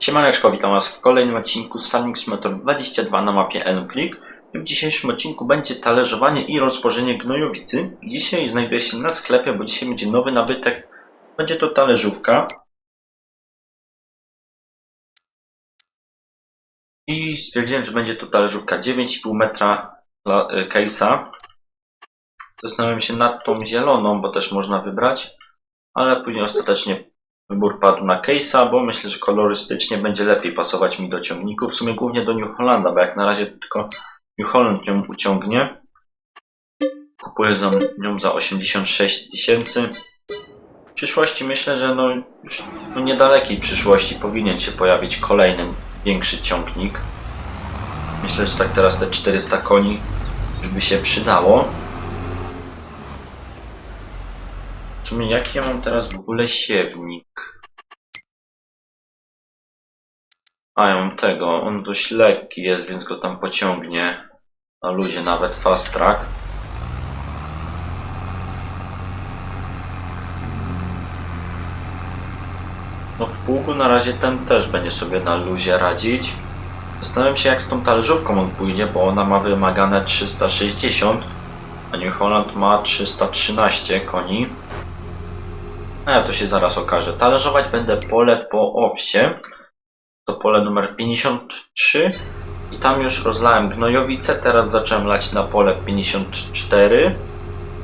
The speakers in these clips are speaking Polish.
Siemaneczko, witam Was w kolejnym odcinku z Farming Simulator 22 na mapie Elmclick. W dzisiejszym odcinku będzie talerzowanie i rozłożenie gnojowicy. Dzisiaj znajduję się na sklepie, bo dzisiaj będzie nowy nabytek. Będzie to talerzówka. I stwierdziłem, że będzie to talerzówka 9,5 metra y, case'a. Zastanawiam się nad tą zieloną, bo też można wybrać, ale później ostatecznie Wybór padł na Case'a, bo myślę, że kolorystycznie będzie lepiej pasować mi do ciągników. W sumie głównie do New Hollanda, bo jak na razie tylko New Holland ją uciągnie. Kupuję za nią za 86 tysięcy. W przyszłości myślę, że no już w niedalekiej przyszłości powinien się pojawić kolejny większy ciągnik. Myślę, że tak teraz te 400 koni już by się przydało. Sumie jaki ja mam teraz w ogóle siewnik? A, ja mam tego. On dość lekki jest, więc go tam pociągnie. Na luzie nawet fast track. No w pługu na razie ten też będzie sobie na luzie radzić. Zastanawiam się jak z tą talerzówką on pójdzie, bo ona ma wymagane 360, a New Holland ma 313 koni. A to się zaraz okaże. Talerzować będę pole po owsie. To pole numer 53. I tam już rozlałem gnojowicę. Teraz zacząłem lać na pole 54.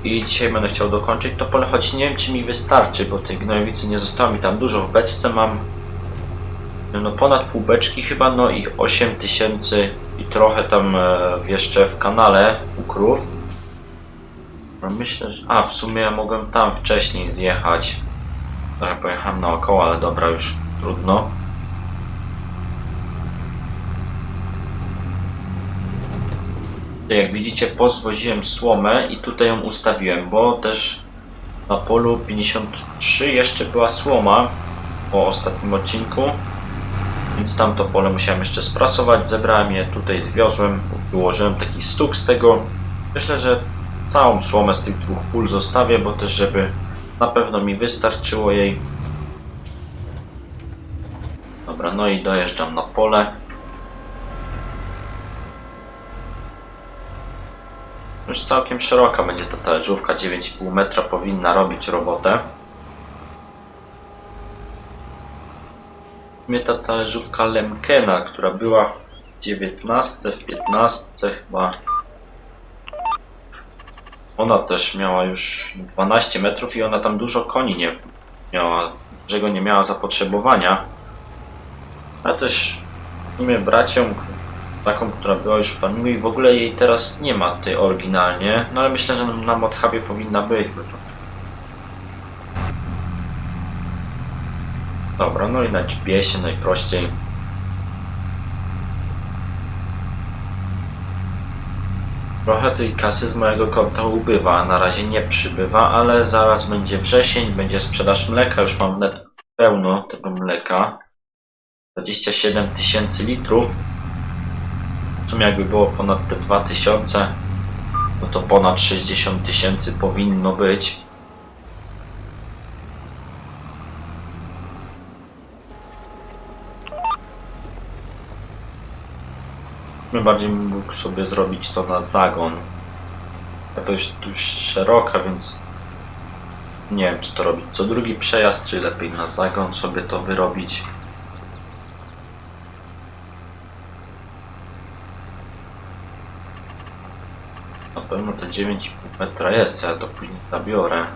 I dzisiaj będę chciał dokończyć to pole, choć nie wiem czy mi wystarczy, bo tej gnojowicy nie zostało mi tam dużo. W beczce mam no ponad pół beczki chyba, no i 8 tysięcy i trochę tam e, jeszcze w kanale u krów. No myślę, że... A, w sumie ja mogłem tam wcześniej zjechać. Trochę pojechałem naokoło, ale dobra, już trudno. Jak widzicie, pozwoziłem słomę i tutaj ją ustawiłem, bo też na polu 53 jeszcze była słoma po ostatnim odcinku. Więc tamto pole musiałem jeszcze sprasować, zebrałem je, tutaj zwiozłem, wyłożyłem taki stuk z tego. Myślę, że całą słomę z tych dwóch pól zostawię, bo też żeby na pewno mi wystarczyło jej. Dobra, no i dojeżdżam na pole. Już całkiem szeroka będzie ta talerzówka, 9,5 metra powinna robić robotę. Mnie ta talerzówka Lemkena, która była w 19, w 15 chyba. Ona też miała już 12 metrów i ona tam dużo koni nie miała, czego nie miała zapotrzebowania. A też w sumie brać ją taką, która była już w i w ogóle jej teraz nie ma tej oryginalnie, no ale myślę, że na Modhubie powinna być. Dobra, no i na GPS-ie najprościej. Trochę tej kasy z mojego konta ubywa, na razie nie przybywa, ale zaraz będzie wrzesień, będzie sprzedaż mleka, już mam net pełno tego mleka. 27 tysięcy litrów. W sumie jakby było ponad te 2000, no to ponad 60 tysięcy powinno być. Bym mógł sobie zrobić to na zagon. A to już dość szeroka, więc nie wiem czy to robić co drugi przejazd, czy lepiej na zagon sobie to wyrobić. Na pewno te 9,5 metra jest, ja to później zabiorę.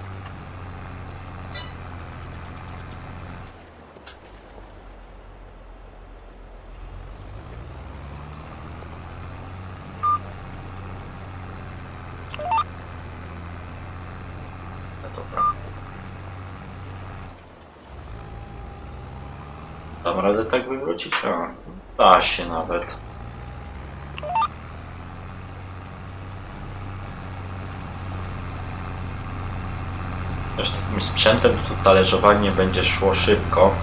Dobra. Dam radę tak wywrócić? A, da się nawet. Też takim sprzętem to talerzowanie będzie szło szybko.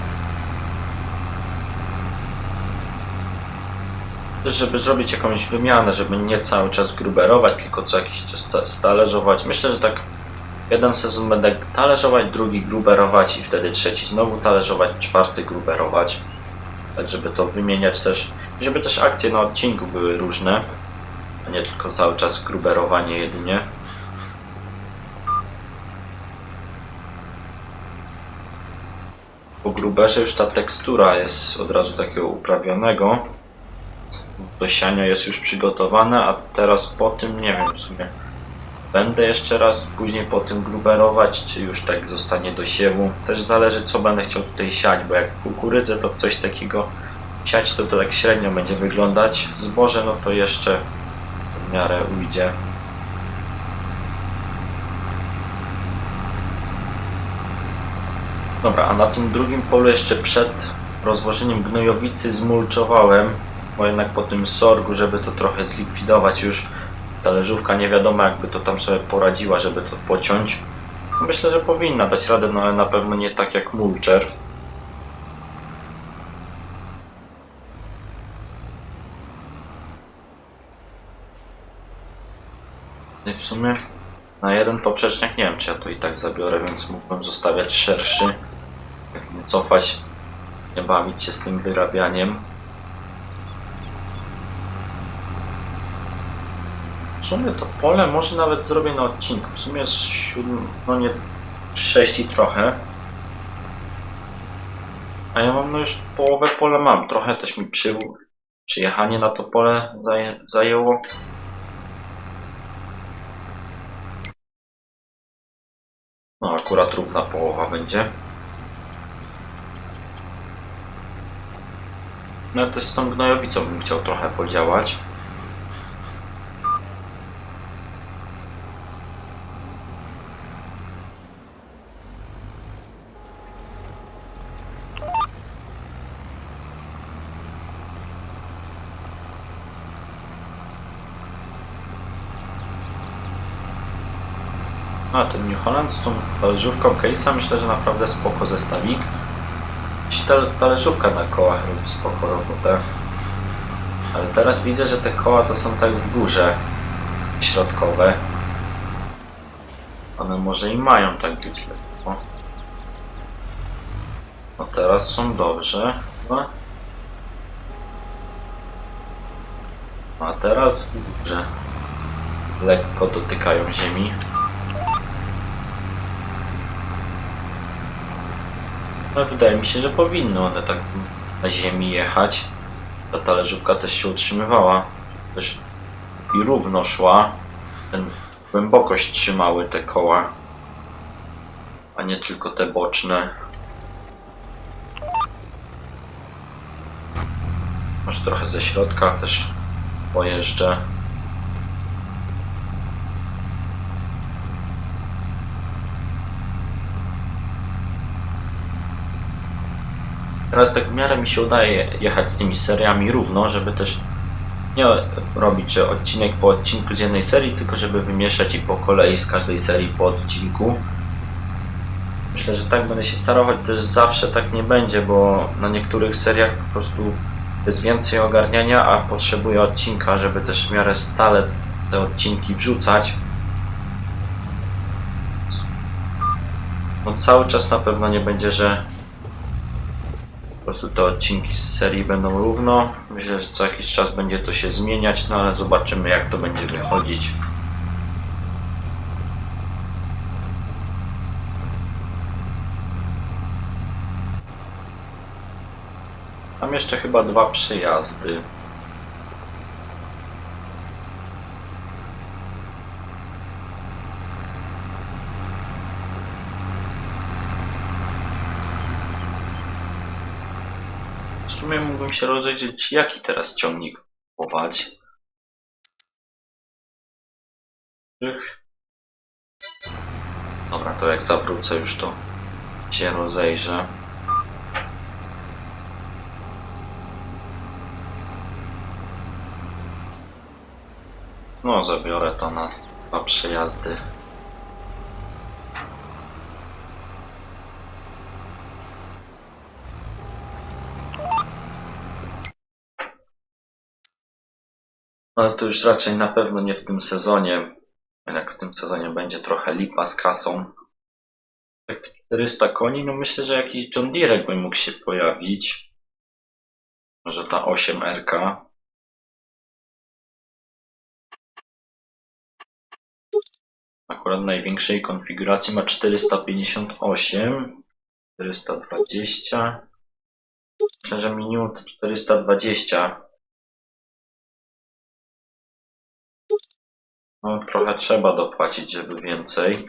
Żeby zrobić jakąś wymianę, żeby nie cały czas gruberować, tylko co jakiś czas ta- stalerzować. Myślę, że tak jeden sezon będę talerzować, drugi gruberować i wtedy trzeci znowu talerzować, czwarty gruberować. tak żeby to wymieniać też, żeby też akcje na odcinku były różne, a nie tylko cały czas gruberowanie jedynie. Po gruberze już ta tekstura jest od razu takiego uprawionego. Do siania jest już przygotowane, a teraz po tym nie wiem w sumie. Będę jeszcze raz później po tym gruberować, czy już tak zostanie do siewu. Też zależy co będę chciał tutaj siać, bo jak kukurydzę to w coś takiego siać to, to tak średnio będzie wyglądać. Zboże no to jeszcze w miarę ujdzie. Dobra, a na tym drugim polu jeszcze przed rozłożeniem gnojowicy zmulczowałem, bo jednak po tym sorgu, żeby to trochę zlikwidować już, talerzówka nie wiadomo jakby to tam sobie poradziła, żeby to pociąć. Myślę, że powinna dać radę, no ale na pewno nie tak jak mulcher. I w sumie na jeden poprzeczniak nie wiem, czy ja to i tak zabiorę, więc mógłbym zostawiać szerszy. Nie cofać, nie bawić się z tym wyrabianiem. Sumie to pole może nawet zrobię na odcinku. W sumie jest siódm, no nie sześć i trochę. A ja mam no już połowę pola mam. Trochę też mi przy, przyjechanie na to pole zaję, zajęło. No akurat równa połowa będzie. No też z tą gnojowicą bym chciał trochę podziałać. A ten New Holland z tą talerzówką case'a myślę, że naprawdę spoko zestawik. Ta talerzówka na kołach robi spoko robotę. Ale teraz widzę, że te koła to są tak w górze środkowe. One może i mają tak być lekko. No teraz są dobrze. A teraz w górze lekko dotykają ziemi. No wydaje mi się, że powinny one tak na ziemi jechać. Ta talerzówka też się utrzymywała. Też i równo szła. Ten głębokość trzymały te koła. A nie tylko te boczne. Może trochę ze środka też pojeżdżę. Teraz tak w miarę mi się udaje jechać z tymi seriami równo, żeby też nie robić, odcinek po odcinku z jednej serii, tylko żeby wymieszać i po kolei z każdej serii po odcinku. Myślę, że tak będę się starał, choć też zawsze tak nie będzie, bo na niektórych seriach po prostu jest więcej ogarniania, a potrzebuję odcinka, żeby też w miarę stale te odcinki wrzucać. No cały czas na pewno nie będzie, że po prostu te odcinki z serii będą równo. Myślę, że co jakiś czas będzie to się zmieniać, no ale zobaczymy jak to będzie wychodzić. Tam jeszcze chyba dwa przejazdy. W sumie mógłbym się rozejrzeć, jaki teraz ciągnik kupować. Dobra, to jak zawrócę już to się rozejrzę. No, zabiorę to na dwa przejazdy. Ale to już raczej na pewno nie w tym sezonie. Jednak w tym sezonie będzie trochę lipa z kasą. Tak 400 koni, no myślę, że jakiś John Deere by mógł się pojawić. Może ta 8R. Akurat największej konfiguracji ma 458, 420. Myślę, że minimum to 420. No, trochę trzeba dopłacić, żeby więcej.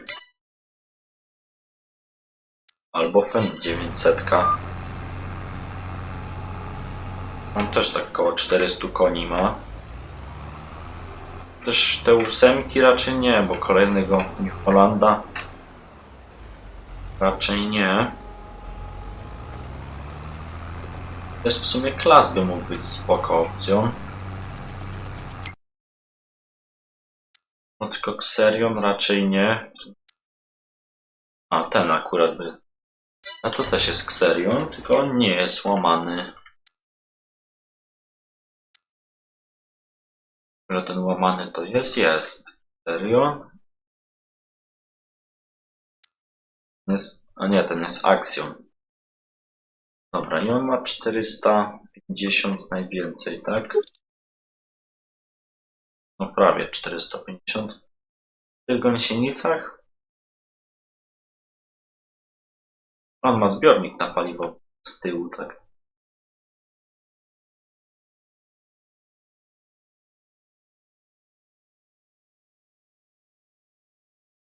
Albo Fend 900. On też tak około 400 koni ma. Też te ósemki raczej nie, bo kolejnego New Hollanda raczej nie. Też w sumie klas by mógł być spoko opcją. Tylko Xerion raczej nie. A ten akurat by. A to też jest Xerion, tylko on nie jest łamany. Ale ten łamany to jest? Jest. Serio? Jest, a nie, ten jest Axion. Dobra, i on ma 450 najwięcej, tak? No prawie 450. Gąsienicach? On ma zbiornik na paliwo z tyłu, tak?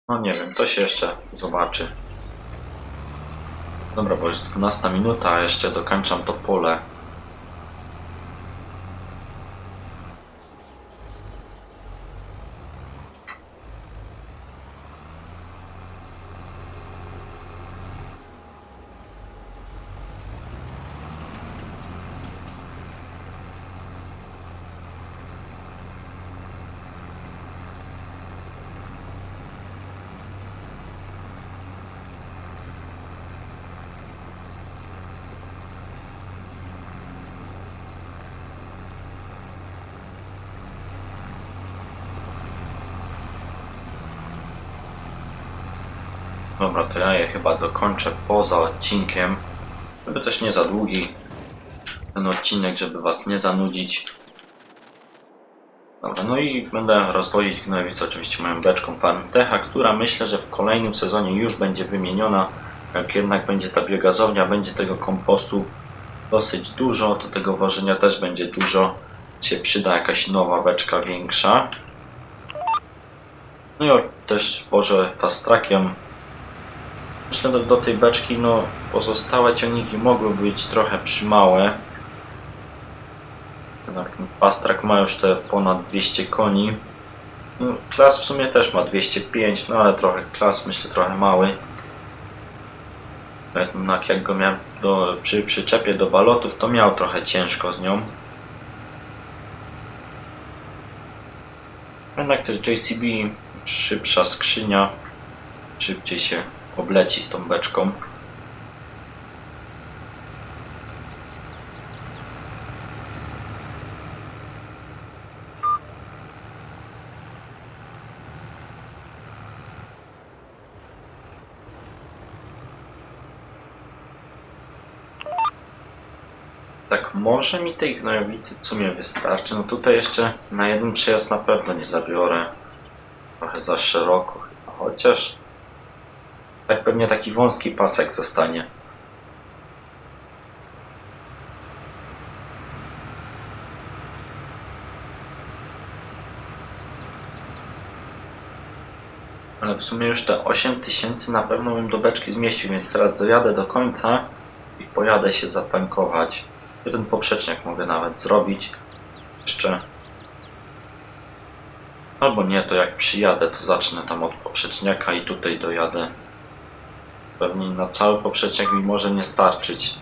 No nie wiem, to się jeszcze zobaczy. Dobra, bo jest 12 minuta, a jeszcze dokończam to pole. Dobra, to ja je chyba dokończę poza odcinkiem, żeby też nie za długi ten odcinek, żeby was nie zanudzić. Dobra, no i będę rozwozić gnojowicę oczywiście moją beczką Farmtecha, która myślę, że w kolejnym sezonie już będzie wymieniona. Jak jednak będzie ta biogazownia, będzie tego kompostu dosyć dużo, to tego wożenia też będzie dużo. Się przyda jakaś nowa beczka większa. No i też wożę fast trackiem Myślę, do tej beczki, no, pozostałe ciągniki mogły być trochę przymałe. Jednak Pastrak ma już te ponad 200 koni. No, klas w sumie też ma 205, no ale trochę klas, myślę, trochę mały. Jednak jak go miałem do, przy przyczepie do balotów, to miał trochę ciężko z nią. Jednak też JCB szybsza skrzynia, szybciej się obleci z tą beczką. Tak, może mi tej gnojowicy w sumie wystarczy. No tutaj jeszcze na jeden przejazd na pewno nie zabiorę. Trochę za szeroko chyba, chociaż tak pewnie taki wąski pasek zostanie. Ale w sumie już te 8000 na pewno bym do beczki zmieścił, więc teraz dojadę do końca i pojadę się zatankować. Jeden poprzeczniak mogę nawet zrobić. Jeszcze. Albo nie, to jak przyjadę, to zacznę tam od poprzeczniaka i tutaj dojadę. Pewnie na cały poprzeczniak mi może nie starczyć.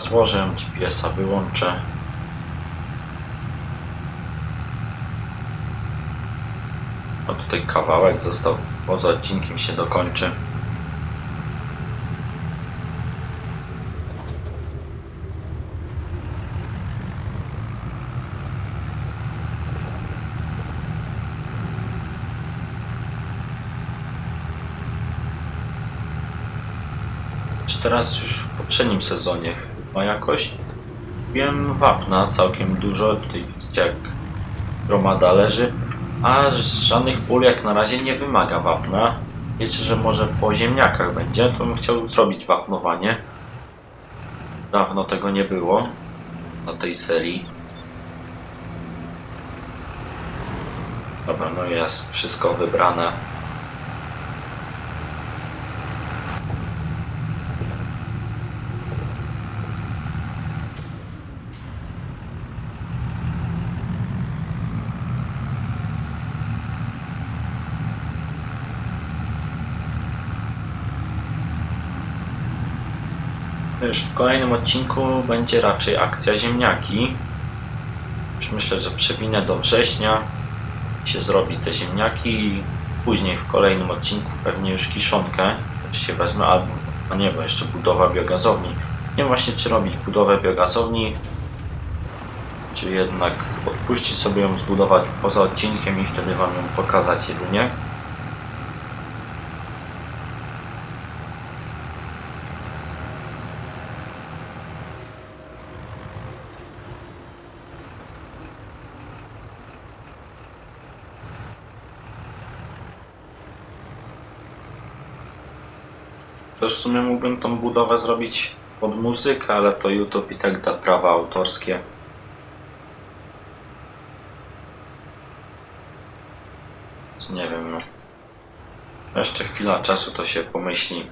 Złożę, GPS-a wyłączę. A tutaj kawałek został, poza odcinkiem się dokończy. Teraz już w poprzednim sezonie chyba jakoś. Wiem wapna całkiem dużo, tutaj widzicie jak gromada leży, a żadnych pól jak na razie nie wymaga wapna. Wiecie, że może po ziemniakach będzie, to bym chciał zrobić wapnowanie. Dawno tego nie było na tej serii. Dobra, no jest wszystko wybrane. Już w kolejnym odcinku będzie raczej akcja ziemniaki. Już myślę, że przewinę do września się zrobi te ziemniaki później w kolejnym odcinku pewnie już kiszonkę też się wezmę, albo, a nie, bo jeszcze budowa biogazowni. Nie wiem właśnie, czy robić budowę biogazowni, czy jednak odpuścić sobie ją zbudować poza odcinkiem i wtedy Wam ją pokazać jedynie. Też w sumie mógłbym tą budowę zrobić pod muzykę, ale to YouTube i tak da prawa autorskie. Więc nie wiem, no. Jeszcze chwila czasu to się pomyśli.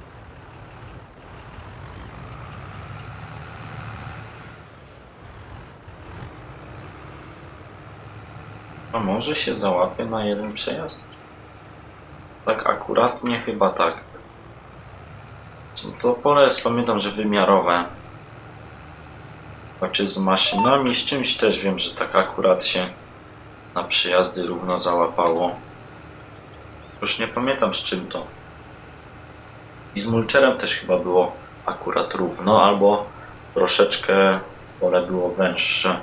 A może się załapię na jeden przejazd? Tak akuratnie chyba tak. To pole jest, pamiętam, że wymiarowe. Chyba czy z maszynami, z czymś też wiem, że tak akurat się na przyjazdy równo załapało. Już nie pamiętam z czym to. I z mulcherem też chyba było akurat równo, albo troszeczkę pole było węższe.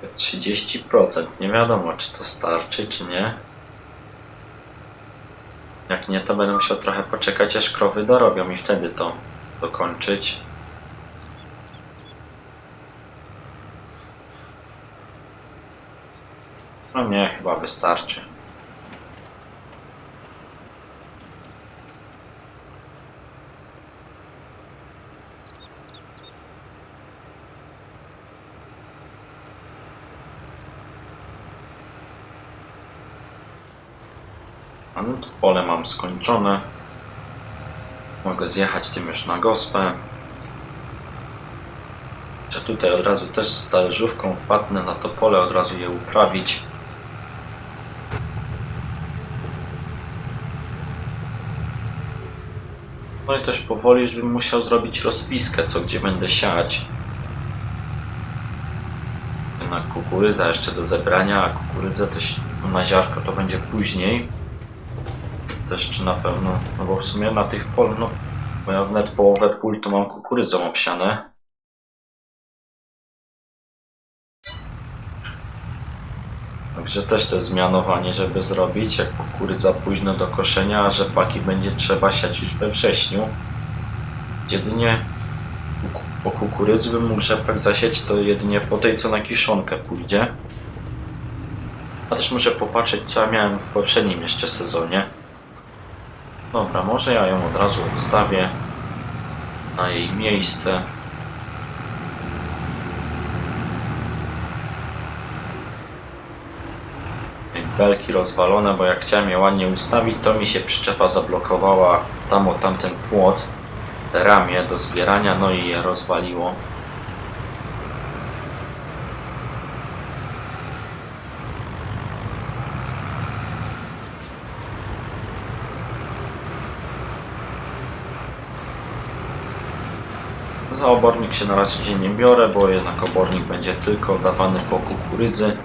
Tak 30%. Nie wiadomo, czy to starczy, czy nie. Jak nie, to będę musiał trochę poczekać, aż krowy dorobią i wtedy to dokończyć. No nie, chyba wystarczy. A no to pole mam skończone. Mogę zjechać tym już na gospę. Że tutaj od razu też z talerzówką wpadnę na to pole, od razu je uprawić. No i też powoli już bym musiał zrobić rozpiskę, co gdzie będę siać. Na kukurydza jeszcze do zebrania, a kukurydzę też na ziarko to będzie później też czy na pewno, no bo w sumie na tych pol, no bo ja wnet połowę pól to mam kukurydzą obsiane. Także też to zmianowanie, żeby zrobić, jak kukurydza późno do koszenia, a rzepaki będzie trzeba siać już we wrześniu. Jedynie po kukurydzy bym mógł rzepak zasieć, to jedynie po tej, co na kiszonkę pójdzie. A też muszę popatrzeć, co ja miałem w poprzednim jeszcze sezonie. Dobra, może ja ją od razu odstawię na jej miejsce. Belki rozwalone, bo jak chciałem je ładnie ustawić, to mi się przyczepa zablokowała tam o tamten płot, ramię do zbierania, no i je rozwaliło. Za obornik się na razie nie biorę, bo jednak obornik będzie tylko dawany po kukurydzy.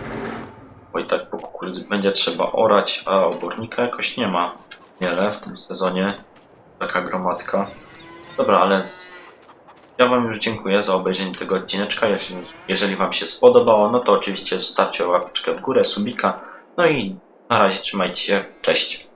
Bo i tak po kukurydzy będzie trzeba orać, a obornika jakoś nie ma wiele w tym sezonie. taka gromadka. Dobra, ale ja Wam już dziękuję za obejrzenie tego odcineczka. Jeśli, jeżeli Wam się spodobało, no to oczywiście zostawcie łapeczkę w górę, subika. No i na razie trzymajcie się. Cześć.